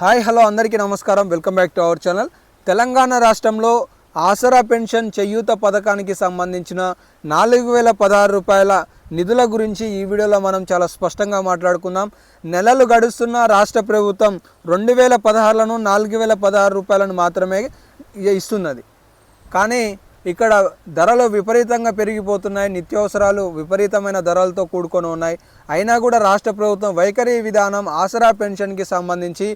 Hi hello అందరికీ నమస్కారం. Welcome back to our channel. Telangana రాష్ట్రంలో ఆసరా పెన్షన్ చేయూత పథకానికి సంబంధించిన నాలుగు వేల పదహారు రూపాయల నిధుల గురించి ఈ వీడియోలో మనం చాలా స్పష్టంగా మాట్లాడుకుందాం. నెలలు గడుస్తున్న రాష్ట్ర ప్రభుత్వం రెండు వేల పదహారులను నాలుగు వేల పదహారు రూపాయలను మాత్రమే ఇస్తున్నది. కానీ ఇక్కడ ధరలు విపరీతంగా పెరిగిపోతున్నాయి. నిత్యావసరాలు విపరీతమైన ధరలతో కూడుకొని ఉన్నాయి. అయినా కూడా రాష్ట్ర ప్రభుత్వం వైఖరి విధానం ఆసరా పెన్షన్కి సంబంధించి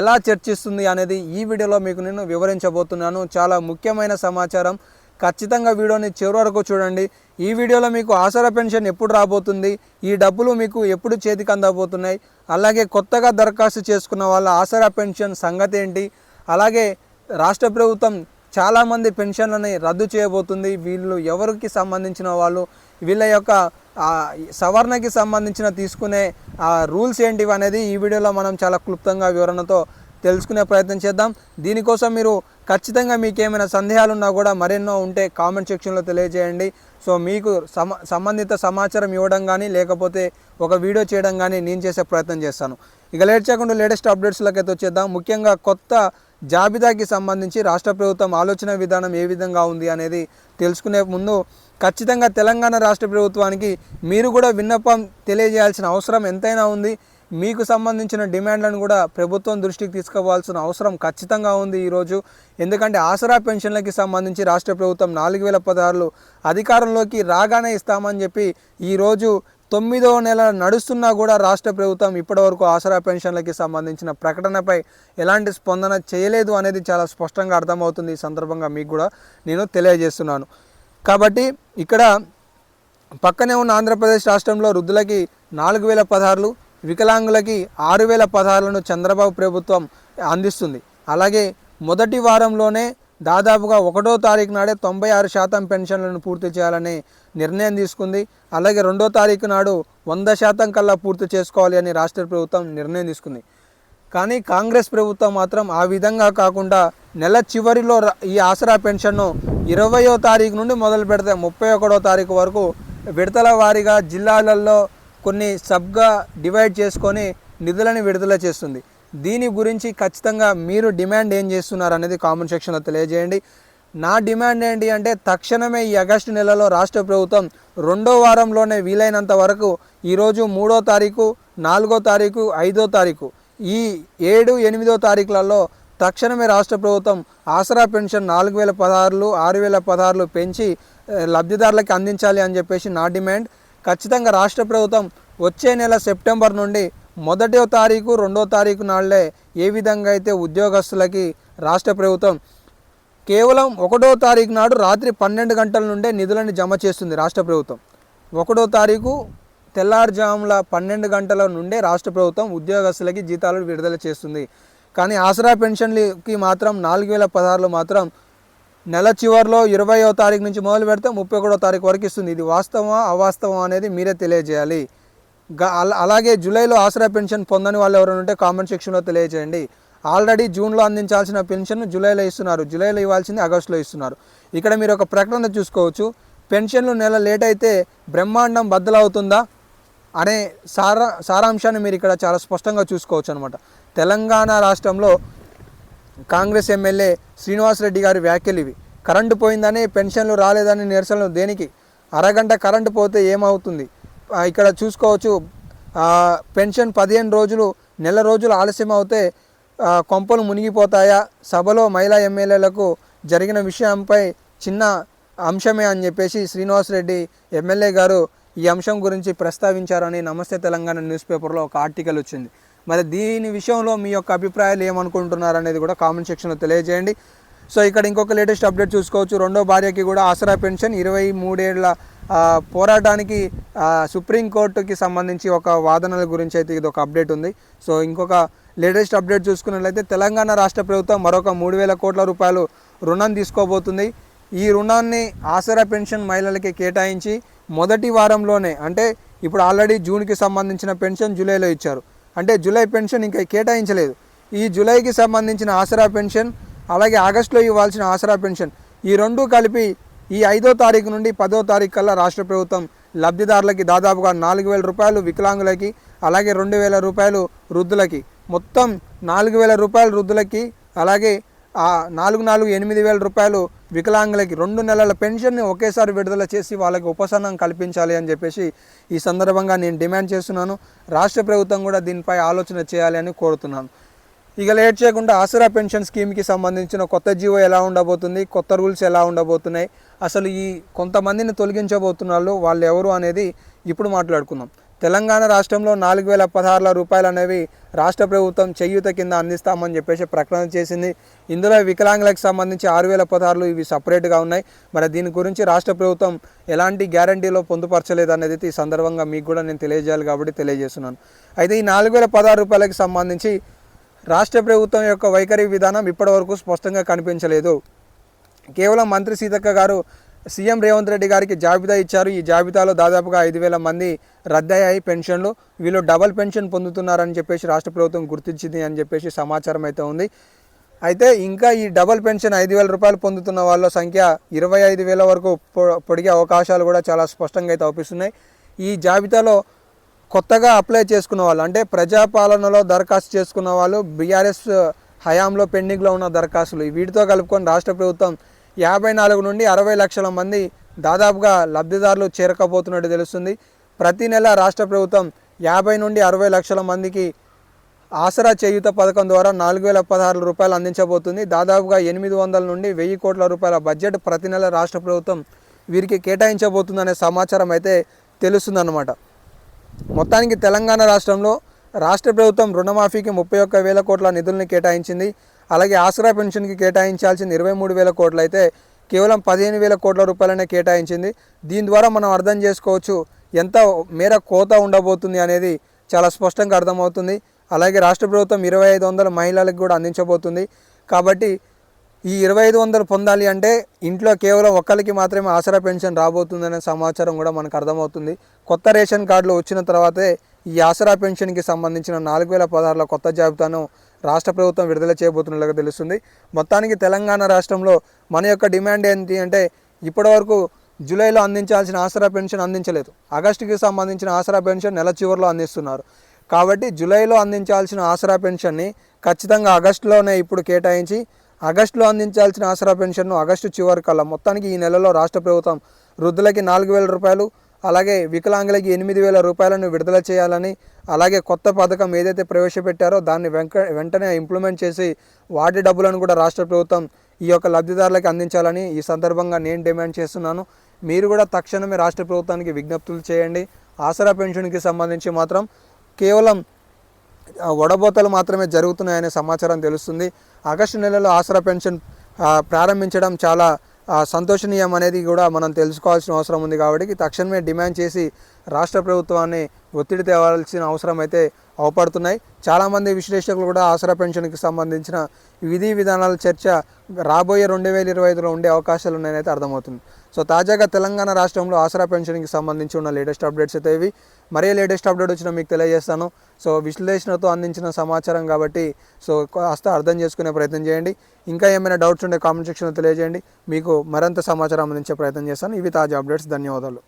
ఎలా చర్చిస్తుంది అనేది ఈ వీడియోలో మీకు నేను వివరించబోతున్నాను. చాలా ముఖ్యమైన సమాచారం. ఖచ్చితంగా వీడియోని చివరి వరకు చూడండి. ఈ వీడియోలో మీకు ఆసరా పెన్షన్ ఎప్పుడు రాబోతుంది? ఈ డబ్బులు మీకు ఎప్పుడు చేతికి అందబోతున్నాయి? అలాగే కొత్తగా దరఖాస్తు చేసుకున్న వాళ్ళ ఆసరా పెన్షన్ సంగతి ఏంటి? అలాగే రాష్ట్ర ప్రభుత్వం చాలామంది పెన్షన్లని రద్దు చేయబోతుంది. వీళ్ళు ఎవరికి సంబంధించిన వాళ్ళు? వీళ్ళ యొక్క సవరణకి సంబంధించిన తీసుకునే ఆ రూల్స్ ఏంటివి అనేది ఈ వీడియోలో మనం చాలా క్లుప్తంగా వివరణతో తెలుసుకునే ప్రయత్నం చేద్దాం. దీనికోసం మీరు ఖచ్చితంగా మీకు ఏమైనా సందేహాలు ఉన్నా కూడా మరెన్నో ఉంటే కామెంట్ సెక్షన్లో తెలియజేయండి. సో మీకు సమ సంబంధిత సమాచారం ఇవ్వడం కానీ లేకపోతే ఒక వీడియో చేయడం కానీ నేను చేసే ప్రయత్నం చేస్తాను. ఇక లేట్ చేయకుండా లేటెస్ట్ అప్డేట్స్లోకి అయితే వచ్చేద్దాం. ముఖ్యంగా కొత్త జాబితాకి సంబంధించి రాష్ట్ర ప్రభుత్వం ఆలోచన విధానం ఏ విధంగా ఉంది అనేది తెలుసుకునే ముందు ఖచ్చితంగా తెలంగాణ రాష్ట్ర ప్రభుత్వానికి మీరు కూడా విన్నపం తెలియజేయాల్సిన అవసరం ఎంతైనా ఉంది. మీకు సంబంధించిన డిమాండ్లను కూడా ప్రభుత్వం దృష్టికి తీసుకోవాల్సిన అవసరం ఖచ్చితంగా ఉంది ఈరోజు. ఎందుకంటే ఆసరా పెన్షన్లకి సంబంధించి రాష్ట్ర ప్రభుత్వం నాలుగు వేల పదహారులు అధికారంలోకి రాగానే ఇస్తామని చెప్పి ఈరోజు తొమ్మిదో నెల నడుస్తున్నా కూడా రాష్ట్ర ప్రభుత్వం ఇప్పటివరకు ఆసరా పెన్షన్లకి సంబంధించిన ప్రకటనపై ఎలాంటి స్పందన చేయలేదు అనేది చాలా స్పష్టంగా అర్థమవుతుంది ఈ సందర్భంగా మీకు కూడా నేను తెలియజేస్తున్నాను. కాబట్టి ఇక్కడ పక్కనే ఉన్న ఆంధ్రప్రదేశ్ రాష్ట్రంలో వృద్ధులకి నాలుగు వేల పదహారులు వికలాంగులకి ఆరు వేల పదహారులను చంద్రబాబు ప్రభుత్వం అందిస్తుంది. అలాగే మొదటి వారంలోనే దాదాపుగా ఒకటో తారీఖు నాడే తొంభై ఆరు శాతం పెన్షన్లను పూర్తి చేయాలని నిర్ణయం తీసుకుంది. అలాగే రెండో తారీఖు నాడు వంద శాతం కల్లా పూర్తి చేసుకోవాలి అని రాష్ట్ర ప్రభుత్వం నిర్ణయం తీసుకుంది. కానీ కాంగ్రెస్ ప్రభుత్వం మాత్రం ఆ విధంగా కాకుండా నెల చివరిలో ఈ ఆసరా పెన్షన్ను ఇరవయో తారీఖు నుండి మొదలు పెడితే ముప్పై ఒకటో తారీఖు వరకు విడతల వారీగా జిల్లాలలో కొన్ని సబ్గా డివైడ్ చేసుకొని నిధులను విడుదల చేస్తుంది. దీని గురించి ఖచ్చితంగా మీరు డిమాండ్ ఏం చేస్తున్నారు అనేది కామెంట్ సెక్షన్లో తెలియజేయండి. నా డిమాండ్ ఏంటి అంటే తక్షణమే ఈ ఆగస్టు నెలలో రాష్ట్ర ప్రభుత్వం రెండో వారంలోనే వీలైనంత వరకు ఈరోజు మూడో తారీఖు నాలుగో తారీఖు ఐదో తారీఖు ఈ ఏడు ఎనిమిదో తారీఖులలో తక్షణమే రాష్ట్ర ప్రభుత్వం ఆసరా పెన్షన్ నాలుగు వేల పదహారులు ఆరు వేల పదహారులు పెంచి లబ్ధిదారులకు అందించాలి అని చెప్పేసి నా డిమాండ్. ఖచ్చితంగా రాష్ట్ర ప్రభుత్వం వచ్చే నెల సెప్టెంబర్ నుండి మొదటో తారీఖు రెండో తారీఖు నాళ్ళే ఏ విధంగా అయితే ఉద్యోగస్తులకి రాష్ట్ర ప్రభుత్వం కేవలం ఒకటో తారీఖు నాడు రాత్రి పన్నెండు గంటల నుండే నిధులను జమ చేస్తుంది రాష్ట్ర ప్రభుత్వం. ఒకటో తారీఖు తెల్లారుజాముల పన్నెండు గంటల నుండే రాష్ట్ర ప్రభుత్వం ఉద్యోగస్తులకి జీతాలు విడుదల చేస్తుంది. కానీ ఆసరా పెన్షన్లకి మాత్రం నాలుగు వేల పదహారులు మాత్రం నెల చివరిలో ఇరవయో తారీఖు నుంచి మొదలు పెడితే ముప్పై ఒకటో తారీఖు వరకు ఇస్తుంది. ఇది వాస్తవమా అవాస్తవం అనేది మీరే తెలియజేయాలి. అలాగే జూలైలో ఆసరా పెన్షన్ పొందని వాళ్ళు ఎవరైనా ఉంటే కామెంట్ సెక్షన్లో తెలియజేయండి. ఆల్రెడీ జూన్లో అందించాల్సిన పెన్షన్ జూలైలో ఇస్తున్నారు. జూలైలో ఇవ్వాల్సింది ఆగస్టులో ఇస్తున్నారు. ఇక్కడ మీరు ఒక ప్రకటన చూసుకోవచ్చు. పెన్షన్లు నెల లేట్ అయితే బ్రహ్మాండం బద్దలవుతుందా అనే సారా సారాంశాన్ని మీరు ఇక్కడ చాలా స్పష్టంగా చూసుకోవచ్చు అనమాట తెలంగాణ రాష్ట్రంలో కాంగ్రెస్ ఎమ్మెల్యే శ్రీనివాసరెడ్డి గారి వ్యాఖ్యలు ఇవి. కరెంటు పోయిందని పెన్షన్లు రాలేదని నిరసనలు దేనికి? అరగంట కరెంటు పోతే ఏమవుతుంది? ఇక్కడ చూసుకోవచ్చు. పెన్షన్ పదిహేను రోజులు నెల రోజులు ఆలస్యం అవుతే కొంపలు మునిగిపోతాయా? సభలో మహిళా ఎమ్మెల్యేలకు జరిగిన విషయంపై చిన్న అంశమే అని చెప్పేసి శ్రీనివాసరెడ్డి ఎమ్మెల్యే గారు ఈ అంశం గురించి ప్రస్తావించారని నమస్తే తెలంగాణ న్యూస్ పేపర్లో ఒక ఆర్టికల్ వచ్చింది. మరి దీని విషయంలో మీ యొక్క అభిప్రాయాలు ఏమనుకుంటున్నారు అనేది కూడా కామెంట్ సెక్షన్లో తెలియజేయండి. సో ఇక్కడ ఇంకొక లేటెస్ట్ అప్డేట్ చూసుకోవచ్చు. రెండో భార్యకి కూడా ఆసరా పెన్షన్ ఇరవై మూడేళ్ళ పోరాటానికి సుప్రీంకోర్టుకి సంబంధించి ఒక వాదనల గురించి అయితే ఇది ఒక అప్డేట్ ఉంది. సో ఇంకొక లేటెస్ట్ అప్డేట్ చూసుకున్నట్లయితే తెలంగాణ రాష్ట్ర ప్రభుత్వం మరొక మూడు వేల కోట్ల రూపాయలు రుణం తీసుకోబోతుంది. ఈ రుణాన్ని ఆసరా పెన్షన్ మహిళలకి కేటాయించి మొదటి వారంలోనే అంటే ఇప్పుడు ఆల్రెడీ జూన్కి సంబంధించిన పెన్షన్ జూలైలో ఇచ్చారు. అంటే జూలై పెన్షన్ ఇంకా కేటాయించలేదు. ఈ జూలైకి సంబంధించిన ఆసరా పెన్షన్ అలాగే ఆగస్టులో ఇవ్వాల్సిన ఆసరా పెన్షన్ ఈ రెండు కలిపి ఈ ఐదో తారీఖు నుండి పదో తారీఖు కల్లా రాష్ట్ర ప్రభుత్వం లబ్ధిదారులకి దాదాపుగా నాలుగు వేల రూపాయలు వికలాంగులకి అలాగే రెండు వేల రూపాయలు వృద్ధులకి. మొత్తం నాలుగు వేల రూపాయలు వృద్ధులకి అలాగే నాలుగు నాలుగు ఎనిమిది వేల రూపాయలు వికలాంగులకి. రెండు నెలల పెన్షన్ని ఒకేసారి విడుదల చేసి వాళ్ళకి ఉపశమనం కల్పించాలి అని చెప్పేసి ఈ సందర్భంగా నేను డిమాండ్ చేస్తున్నాను. రాష్ట్ర ప్రభుత్వం కూడా దీనిపై ఆలోచన చేయాలి అని కోరుతున్నాను. ఇక లేట్ చేయకుండా ఆసరా పెన్షన్ స్కీమ్కి సంబంధించిన కొత్త జీవో ఎలా ఉండబోతుంది కొత్త రూల్స్ ఎలా ఉండబోతున్నాయి అసలు ఈ కొంతమందిని తొలగించబోతున్నారు వాళ్ళు ఎవరు అనేది ఇప్పుడు మాట్లాడుకుందాం. తెలంగాణ రాష్ట్రంలో నాలుగు వేల పదహారుల రూపాయలు అనేవి రాష్ట్ర ప్రభుత్వం చేయూత కింద అందిస్తామని చెప్పేసి ప్రకటన చేసింది. ఇందులో వికలాంగులకు సంబంధించి ఆరు వేల పదహారులు ఇవి సపరేట్గా ఉన్నాయి. మరి దీని గురించి రాష్ట్ర ప్రభుత్వం ఎలాంటి గ్యారంటీలో పొందుపరచలేదు అనేది ఈ సందర్భంగా మీకు కూడా నేను తెలియజేయాలి కాబట్టి తెలియజేస్తున్నాను. అయితే ఈ నాలుగు వేల పదహారు రూపాయలకు సంబంధించి రాష్ట్ర ప్రభుత్వం యొక్క వైఖరి విధానం ఇప్పటివరకు స్పష్టంగా కనిపించలేదు. కేవలం మంత్రి సీతక్క గారు సీఎం రేవంత్ రెడ్డి గారికి జాబితా ఇచ్చారు. ఈ జాబితాలో దాదాపుగా ఐదు వేల మంది రద్దయ్యాయి పెన్షన్లు. వీళ్ళు డబల్ పెన్షన్ పొందుతున్నారని చెప్పేసి రాష్ట్ర ప్రభుత్వం గుర్తించింది అని చెప్పేసి సమాచారం అయితే ఉంది. అయితే ఇంకా ఈ డబల్ పెన్షన్ ఐదు వేల రూపాయలు పొందుతున్న వాళ్ళ సంఖ్య ఇరవై ఐదు వేల వరకు పొ- పొడిగే అవకాశాలు కూడా చాలా స్పష్టంగా అయితే అవుపిస్తున్నాయి. ఈ జాబితాలో కొత్తగా అప్లై చేసుకున్న వాళ్ళు అంటే ప్రజాపాలనలో దరఖాస్తు చేసుకున్న వాళ్ళు బీఆర్ఎస్ హయాంలో పెండింగ్లో ఉన్న దరఖాస్తులు వీటితో కలుపుకొని రాష్ట్ర ప్రభుత్వం యాభై నాలుగు నుండి అరవై లక్షల మంది దాదాపుగా లబ్ధిదారులు చేరకపోతున్నట్టు తెలుస్తుంది. ప్రతి నెల రాష్ట్ర ప్రభుత్వం యాభై నుండి అరవై లక్షల మందికి ఆసరా చేయుత పథకం ద్వారా నాలుగు వేల పదహారు రూపాయలు అందించబోతుంది. దాదాపుగా ఎనిమిది వందల నుండి వెయ్యి కోట్ల రూపాయల బడ్జెట్ ప్రతి నెల రాష్ట్ర ప్రభుత్వం వీరికి కేటాయించబోతుందనే సమాచారం అయితే తెలుస్తుందన్నమాట. మొత్తానికి తెలంగాణ రాష్ట్రంలో రాష్ట్ర ప్రభుత్వం రుణమాఫీకి ముప్పై ఒక్క వేల కోట్ల నిధుల్ని కేటాయించింది. అలాగే ఆసరా పెన్షన్కి కేటాయించాల్సిన ఇరవై మూడు వేల కోట్లు అయితే కేవలం పదిహేను వేల కోట్ల రూపాయలనే కేటాయించింది. దీని ద్వారా మనం అర్థం చేసుకోవచ్చు ఎంత మేర కోత ఉండబోతుంది అనేది చాలా స్పష్టంగా అర్థమవుతుంది. అలాగే రాష్ట్ర ప్రభుత్వం ఇరవై ఐదు వందల మహిళలకు కూడా అందించబోతుంది. కాబట్టి ఈ ఇరవై ఐదు వందలు పొందాలి అంటే ఇంట్లో కేవలం ఒక్కరికి మాత్రమే ఆసరా పెన్షన్ రాబోతుందనే సమాచారం కూడా మనకు అర్థమవుతుంది. కొత్త రేషన్ కార్డులు వచ్చిన తర్వాతే ఈ ఆసరా పెన్షన్కి సంబంధించిన నాలుగు వేల పదహారుల కొత్త జాబితాను రాష్ట్ర ప్రభుత్వం విడుదల చేయబోతున్నట్లుగా తెలుస్తుంది. మొత్తానికి తెలంగాణ రాష్ట్రంలో మన యొక్క డిమాండ్ ఏంటి అంటే ఇప్పటివరకు జూలైలో అందించాల్సిన ఆసరా పెన్షన్ అందించలేదు. ఆగస్టుకి సంబంధించిన ఆసరా పెన్షన్ నెల చివరిలో అందిస్తున్నారు. కాబట్టి జూలైలో అందించాల్సిన ఆసరా పెన్షన్ని ఖచ్చితంగా ఆగస్టులోనే ఇప్పుడు కేటాయించి ఆగస్టులో అందించాల్సిన ఆసరా పెన్షన్ను ఆగస్టు చివరి కల్లా మొత్తానికి ఈ నెలలో రాష్ట్ర ప్రభుత్వం వృద్ధులకి నాలుగు వేల రూపాయలు అలాగే వికలాంగులకి ఎనిమిది వేల రూపాయలను విడుదల చేయాలని అలాగే కొత్త పథకం ఏదైతే ప్రవేశపెట్టారో దాన్ని వెంక వెంటనే ఇంప్లిమెంట్ చేసి వాటి డబ్బులను కూడా రాష్ట్ర ప్రభుత్వం ఈ యొక్క లబ్ధిదారులకు అందించాలని ఈ సందర్భంగా నేను డిమాండ్ చేస్తున్నాను. మీరు కూడా తక్షణమే రాష్ట్ర ప్రభుత్వానికి విజ్ఞప్తులు చేయండి. ఆసరా పెన్షన్కి సంబంధించి మాత్రం కేవలం వడబోతలు మాత్రమే జరుగుతున్నాయనే సమాచారం తెలుస్తుంది. ఆగస్టు నెలలో ఆసరా పెన్షన్ ప్రారంభించడం చాలా సంతోషనీయం అనేది కూడా మనం తెలుసుకోవాల్సిన అవసరం ఉంది కాబట్టి తక్షణమే డిమాండ్ చేసి రాష్ట్ర ప్రభుత్వాన్ని ఒత్తిడి తేవాల్సిన అవసరం అయితే అవపడుతున్నాయి. చాలామంది విశ్లేషకులు కూడా ఆసరా పెన్షన్కి సంబంధించిన విధి విధానాల చర్చ రాబోయే రెండు వేల ఇరవై ఐదులో ఉండే అవకాశాలు ఉన్నాయని అయితే అర్థమవుతుంది. సో తాజాగా తెలంగాణ రాష్ట్రంలో ఆసరా పెన్షన్కి సంబంధించి ఉన్న లేటెస్ట్ అప్డేట్స్ అయితే ఇవి. మరే లేటెస్ట్ అప్డేట్ వచ్చినా మీకు తెలియజేస్తాను. సో విశ్లేషణతో అందించిన సమాచారం కాబట్టి సో కాస్త అర్థం చేసుకునే ప్రయత్నం చేయండి. ఇంకా ఏమైనా డౌట్స్ ఉంటే కామెంట్ సెక్షన్లో తెలియజేయండి. మీకు మరింత సమాచారం అందించే ప్రయత్నం చేస్తాను. ఇవి తాజా అప్డేట్స్. ధన్యవాదాలు.